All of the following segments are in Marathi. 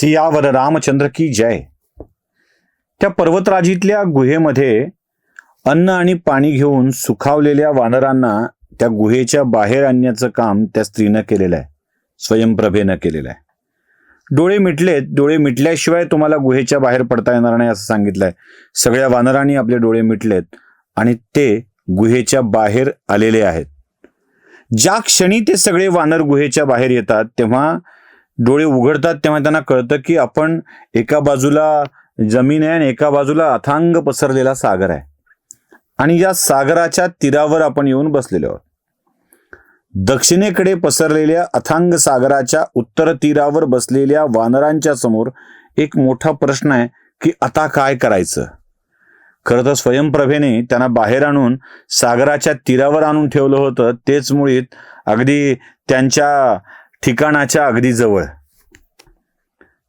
सियावर रामचंद्र की जय. त्या पर्वतराजीतल्या गुहेमध्ये अन्न आणि पाणी घेऊन सुखावलेल्या वानरांना त्या गुहेच्या बाहेर आणण्याचं काम त्या स्त्रीनं केलेलं आहे स्वयंप्रभेनं केलेलं आहे डोळे मिटलेत डोळे मिटल्याशिवाय तुम्हाला गुहेच्या बाहेर पडता येणार नाही असं सांगितलंय. सगळ्या वानरांनी आपले डोळे मिटलेत आणि ते गुहेच्या बाहेर आलेले आहेत. ज्या क्षणी ते सगळे वानर गुहेच्या बाहेर येतात तेव्हा डोळे उघडतात तेव्हा त्यांना कळतं की आपण एका बाजूला जमीन आहे आणि एका बाजूला अथांग पसरलेला सागर आहे. आणि या सागराच्या तीरावर आपण येऊन बसलेलो आहोत. दक्षिणेकडे पसरलेल्या अथांग सागराच्या उत्तर तीरावर बसलेल्या वानरांच्या समोर एक मोठा प्रश्न आहे की आता काय करायचं? खरं तर स्वयंप्रभेने त्यांना बाहेर आणून सागराच्या तीरावर आणून ठेवलं होतं. तेच मुळीत अगदी त्यांच्या ठिकाणाच्या अगदी जवळ.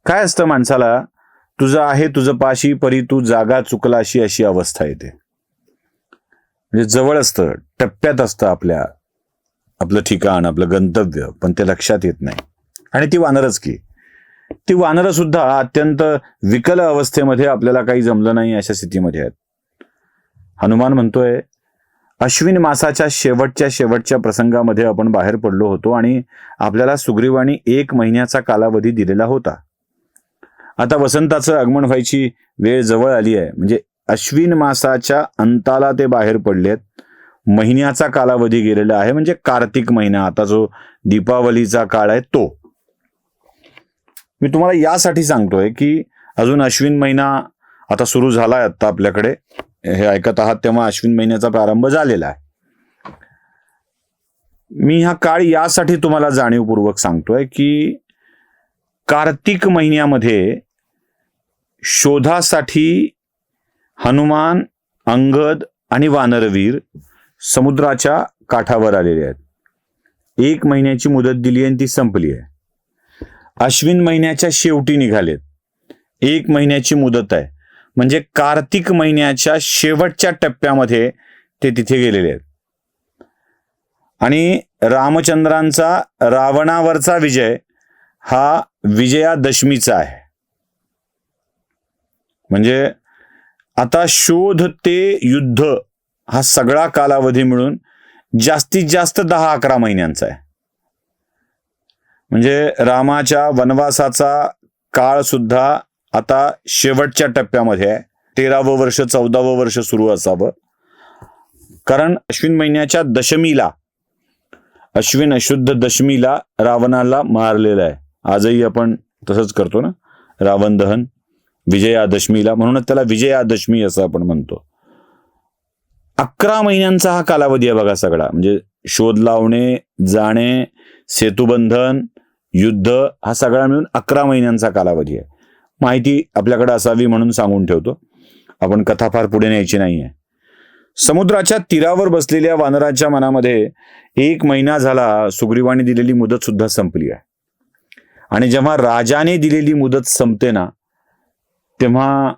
काय असतं माणसाला? तुझं आहे तुझं पाशी परी तू जागा चुकलाशी अशी अवस्था येते. म्हणजे जवळ असतं टप्प्यात असतं आपल्या आपलं ठिकाण आपलं गंतव्य पण ते लक्षात येत नाही. आणि ती वानरच की. ती वानरं सुद्धा अत्यंत विकल अवस्थेमध्ये आपल्याला काही जमलं नाही अशा स्थितीमध्ये आहेत. हनुमान म्हणतोय अश्विन मासाच्या शेवटच्या शेवटच्या प्रसंगामध्ये आपण बाहेर पडलो होतो आणि आपल्याला सुग्रीवाणी एक महिन्याचा कालावधी दिलेला होता. आता वसंताचं आगमन व्हायची वेळ जवळ आली आहे. म्हणजे अश्विन मासाच्या अंताला ते बाहेर पडलेत. महिन्याचा कालावधी गेलेला आहे. म्हणजे कार्तिक महिना. आता जो दीपावलीचा काळ आहे तो. मी तुम्हाला यासाठी सांगतोय की अजून अश्विन महिना आता सुरू झालाय आता आपल्याकडे. हे ऐकत आहात तेव्हा अश्विन महिन्याचा प्रारंभ झालेला आहे. मी हा काळ यासाठी तुम्हाला जाणीवपूर्वक सांगतोय की कार्तिक महिन्यामध्ये शोधासाठी हनुमान अंगद आणि वानरवीर समुद्राच्या काठावर आलेले आहेत. एक महिन्याची मुदत दिली आणि ती संपली आहे. अश्विन महिन्याच्या शेवटी निघालेत. एक महिन्याची मुदत आहे. म्हणजे कार्तिक महिन्याच्या शेवटच्या टप्प्यामध्ये ते तिथे गेलेले आहेत. आणि रामचंद्रांचा रावणावरचा विजय हा विजयादशमीचा आहे. म्हणजे आता शोध ते युद्ध हा सगळा कालावधी मिळून जास्तीत जास्त दहा अकरा महिन्यांचा आहे. म्हणजे रामाच्या वनवासाचा काळ सुद्धा आता शेवटच्या टप्प्यामध्ये आहे. तेरावं वर्ष चौदावं वर्ष सुरू असावं. कारण अश्विन महिन्याच्या दशमीला अश्विन अशुद्ध दशमीला रावणाला मारलेलं आहे. आजही आपण तसंच करतो ना? रावण दहन. विजयादशमीला. म्हणूनच त्याला विजयादशमी असं आपण म्हणतो. अकरा महिन्यांचा हा कालावधी आहे बघा सगळा. म्हणजे शोध लावणे जाणे सेतुबंधन युद्ध हा सगळा मिळून अकरा महिन्यांचा कालावधी आहे. माहिती आपल्याकडे असावी म्हणून सांगून ठेवतो. आपण कथा फार पुढे न्यायची नाही आहे समुद्राच्या तीरावर बसलेल्या वानराच्या मनामध्ये एक महिना झाला सुग्रीवाने दिलेली मुदत सुद्धा संपली आहे. आणि जेव्हा राजाने दिलेली मुदत संपते ना तेव्हा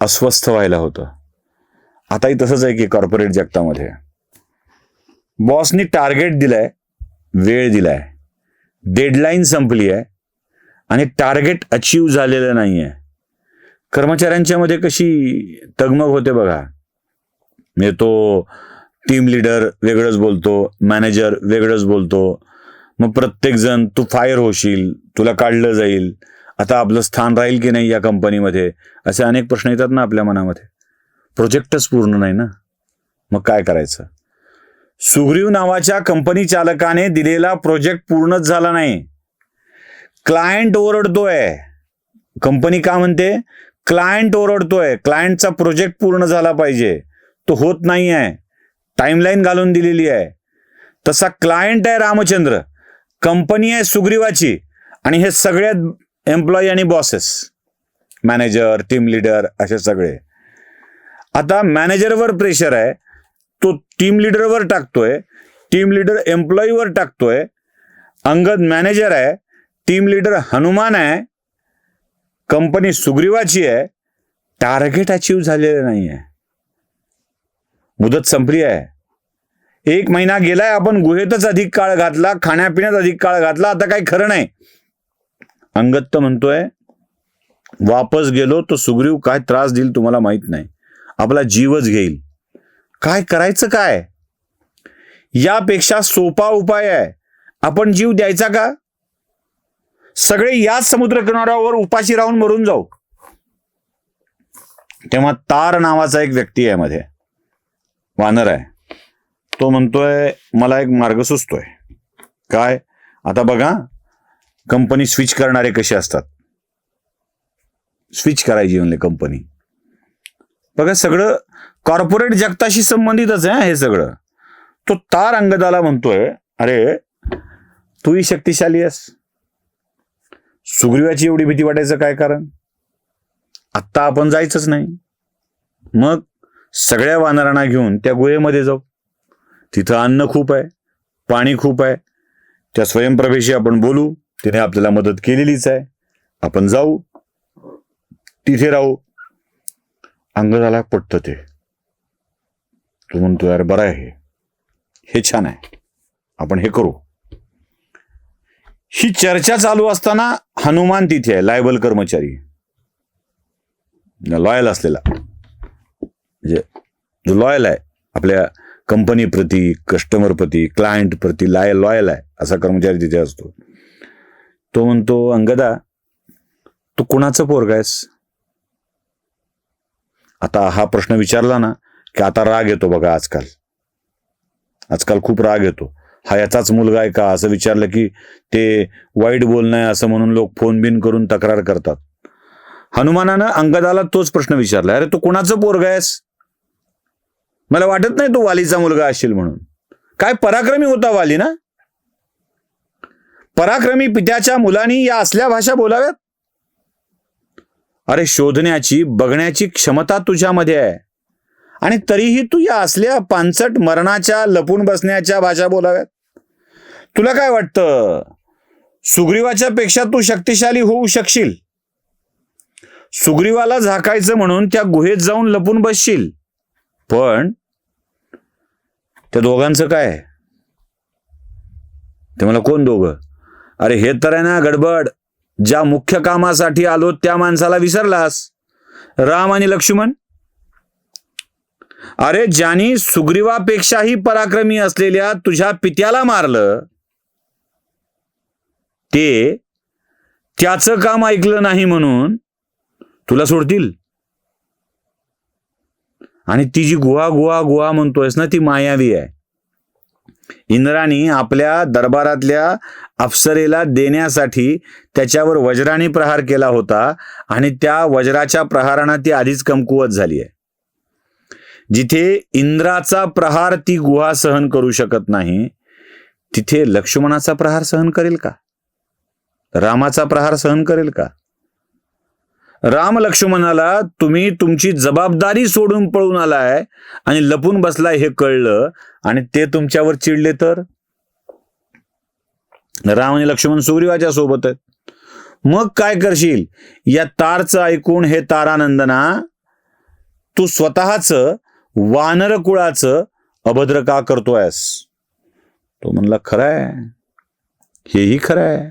अस्वस्थ व्हायला होतं. आताही तसंच आहे की कॉर्पोरेट जगतामध्ये. बॉसनी टार्गेट दिलाय वेळ दिलाय. डेडलाईन संपली आहे आणि टार्गेट अचीव झालेलं नाही आहे कर्मचाऱ्यांच्या मध्ये कशी तगमग होते बघा. म्हणजे तो टीम लिडर वेगळंच बोलतो मॅनेजर वेगळंच बोलतो. मग प्रत्येक जण तू फायर होशील तुला काढलं जाईल. आता आपलं स्थान राहील की नाही या कंपनीमध्ये? असे अनेक प्रश्न येतात ना आपल्या मनामध्ये. प्रोजेक्टच पूर्ण नाही ना? मग काय करायचं? सुग्रीव नावाच्या कंपनी चालकाने दिलेला प्रोजेक्ट पूर्णच झाला नाही. क्लायंट ओरडतोय. कंपनी का म्हणते? क्लायंट ओरडतोय. क्लायंटचा प्रोजेक्ट पूर्ण झाला पाहिजे. तो होत नाही आहे टाइमलाईन घालून दिलेली आहे. तसा क्लायंट आहे रामचंद्र. कंपनी आहे सुग्रीवाची. आणि हे सगळ्यात एम्प्लॉई आणि बॉसेस मॅनेजर टीम लिडर असे सगळे. आता मॅनेजरवर प्रेशर आहे. तो टीम लिडरवर टाकतोय. टीम लिडर एम्प्लॉईवर टाकतोय. अंगद मॅनेजर आहे. टीम लिडर हनुमान आहे. कंपनी सुग्रीवाची आहे. टार्गेट अचीव झालेलं नाही आहे मुदत संपली आहे. एक महिना गेलाय आपण गुहेतच अधिक काळ घातला खाण्यापिण्यात अधिक काळ घातला आता काही खरं नाही. अंगत्त म्हणतोय वापस गेलो तो सुग्रीव काय त्रास देईल तुम्हाला माहीत नाही. आपला जीवच घेईल. काय करायचं काय? यापेक्षा सोपा उपाय आहे. आपण जीव द्यायचा का? सगळे याच समुद्र किनाऱ्यावर उपाशी राहून मरून जाऊ. तेव्हा तार नावाचा एक व्यक्ती आहे मध्ये. वानर आहे. तो म्हणतोय मला एक मार्ग सुचतोय. काय? आता बघा. कंपनी स्विच करणारे कसे असतात? स्विच करायची म्हणले कंपनी बघा सगळं कॉर्पोरेट जगताशी संबंधितच आहे हे सगळं. तो तार अंगदाला म्हणतोय अरे तूही शक्तिशाली आहेस. सुग्रीवाची एवढी भीती वाटायचं काय कारण? आत्ता आपण जायचंच नाही. मग सगळ्या वानरांना घेऊन त्या गुहेमध्ये जाऊ. तिथं अन्न खूप आहे पाणी खूप आहे. त्या स्वयंप्रभेशी आपण बोलू. तिने आपल्याला मदत केलेलीच आहे. आपण जाऊ. तिथे राहू. अंगदाला पटतं ते. तू म्हणतो यार बरं आहे. हे. छान आहे. आपण हे करू. ही चर्चा चालू असताना हनुमान तिथे आहे लायबल कर्मचारी. लॉयल असलेला. म्हणजे जो लॉयल आहे आपल्या कंपनी प्रती कस्टमर प्रती क्लायंट प्रती लाय लॉयल आहे असा कर्मचारी तिथे असतो. तो म्हणतो अंगदा तू कुणाचं पोरग आहेस? आता हा प्रश्न विचारला ना की आता राग येतो बघा आजकाल. आजकाल खूप राग येतो. हा याचाच मुलगा आहे का? असं विचारलं की ते वाईट बोलणं आहे असं म्हणून लोक फोन बिन करून तक्रार करतात. हनुमानानं अंगदाला तोच प्रश्न विचारला अरे तू कुणाचं पोरग आहेस? मला वाटत नाही तू वालीचा मुलगा असशील म्हणून. काय पराक्रमी होता वाली ना? पराक्रमी पित्याच्या मुलांनी या असल्या भाषा बोलाव्यात? अरे शोधण्याची बघण्याची क्षमता तुझ्यामध्ये आहे. आणि तरीही तू या असल्या पानसट मरणाच्या लपून बसण्याच्या भाषा बोलाव्यात? तुला काय वाटतं? सुग्रीवाच्या पेक्षा तू शक्तिशाली होऊ शकशील. सुग्रीवाला झाकायचं म्हणून त्या गुहेत जाऊन लपून बसशील. पण त्या दोघांचं काय? ते मला कोण दोघं? अरे हे तर आहे ना गडबड. ज्या मुख्य कामासाठी आलो त्या माणसाला विसरलास. राम आणि लक्ष्मण? अरे ज्यानी सुग्रीवापेक्षाही पराक्रमी असलेल्या तुझ्या पित्याला मारलं ते त्याचं काम ऐकलं नाही म्हणून तुला सोडतील. आणि ती जी गुहा गुहा गुहा म्हणतोयस ना ती मायावी आहे. इंद्राने आपल्या दरबारातल्या अप्सरेला देण्यासाठी त्याच्यावर वज्राने प्रहार केला होता आणि त्या वज्राच्या प्रहारानं ती आधीच कमकुवत झाली आहे. जिथे इंद्राचा प्रहार ती गुहा सहन करू शकत नाही तिथे लक्ष्मणाचा प्रहार सहन करेल का? रामाचा प्रहार सहन करेल का? राम लक्ष्मणाला तुम्ही तुमची जबाबदारी सोडून पळून आलाय आणि लपून बसलाय हे कळलं आणि ते तुमच्यावर चिडले तर? राम आणि लक्ष्मण सुग्रीवाच्या सोबत आहेत. मग काय करशील? या तारचं ऐकून हे तारानंदना तू स्वतःच वानर कुळाचं अभद्र का करतोयस? तो म्हणला खरं आहे हेही खरं आहे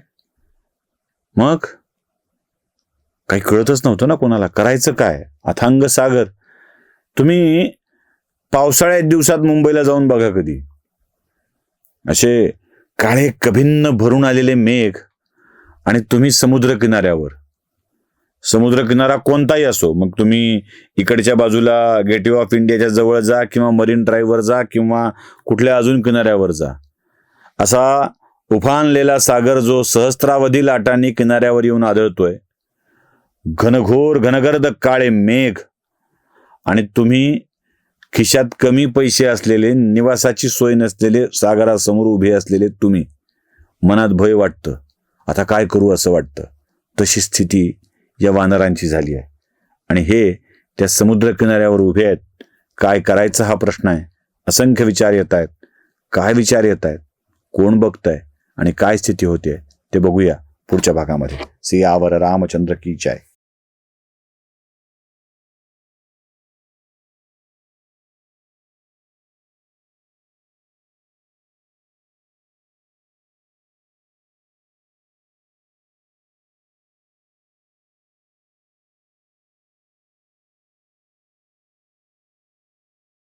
मग? काही कळतच नव्हतं ना कोणाला. करायचं काय? अथांग सागर. तुम्ही पावसाळ्यात दिवसात मुंबईला जाऊन बघा कधी. असे काळे कभिन्न भरून आलेले मेघ आणि तुम्ही समुद्र किनाऱ्यावर समुद्र किनारा कोणताही असो मग तुम्ही इकडच्या बाजूला गेटवे ऑफ इंडियाच्या जवळ जा किंवा मरीन ड्राईव्हवर जा किंवा कुठल्या अजून किनाऱ्यावर जा. असा उफानलेला सागर जो सहस्त्रावधी लाटांनी किनाऱ्यावर येऊन आदळतोय घनघोर घनगर्द काळे मेघ आणि तुम्ही खिशात कमी पैसे असलेले निवासाची सोय नसलेले सागरासमोर उभे असलेले तुम्ही मनात भय वाटतं. आता काय करू असं वाटतं? तशी स्थिती या वानरांची झाली आहे. आणि हे त्या समुद्र किनाऱ्यावर उभे आहेत. काय करायचं हा प्रश्न आहे? असंख्य विचार येत आहेत. काय विचार येत आहेत? कोण बघतंय? आणि काय स्थिती होते ते बघूया पुढच्या भागामध्ये. सियावर रामचंद्र की जय.